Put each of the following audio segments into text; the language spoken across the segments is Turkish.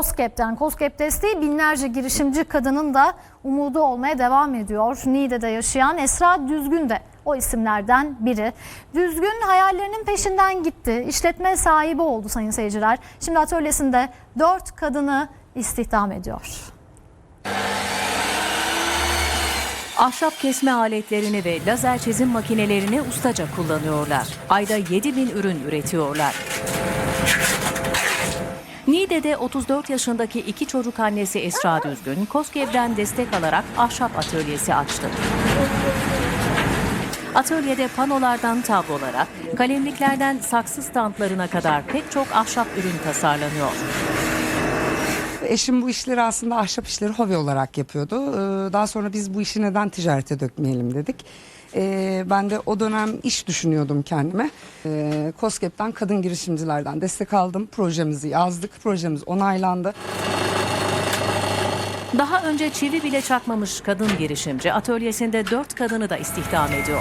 COSGAP'ten. COSGAP desteği binlerce girişimci kadının da umudu olmaya devam ediyor. Niğde'de yaşayan Esra Düzgün de o isimlerden biri. Düzgün hayallerinin peşinden gitti. İşletme sahibi oldu sayın seyirciler. Şimdi atölyesinde dört kadını istihdam ediyor. Ahşap kesme aletlerini ve lazer çizim makinelerini ustaca kullanıyorlar. Ayda 7 bin ürün üretiyorlar. Niğde'de 34 yaşındaki iki çocuk annesi Esra Düzgün, KOSGEB'den destek alarak ahşap atölyesi açtı. Atölyede panolardan tablolara, kalemliklerden saksı standlarına kadar pek çok ahşap ürün tasarlanıyor. Eşim bu işleri aslında ahşap işleri hobi olarak yapıyordu. Ee, Daha sonra biz bu işi neden ticarete dökmeyelim dedik. Ee, Ben de o dönem iş düşünüyordum kendime. Ee, COSGAP'ten kadın girişimcilerden destek aldım. Projemizi yazdık. Projemiz onaylandı. Daha önce çivi bile çakmamış kadın girişimci atölyesinde dört kadını da istihdam ediyor.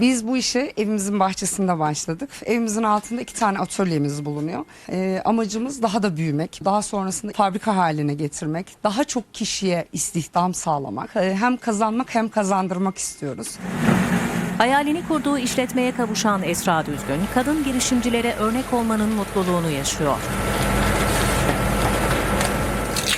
Biz bu işe evimizin bahçesinde başladık. Evimizin altında iki tane atölyemiz bulunuyor. Ee, amacımız daha da büyümek, daha sonrasında fabrika haline getirmek, daha çok kişiye istihdam sağlamak. Ee, hem kazanmak hem kazandırmak istiyoruz. Hayalini kurduğu işletmeye kavuşan Esra Düzgün, kadın girişimcilere örnek olmanın mutluluğunu yaşıyor.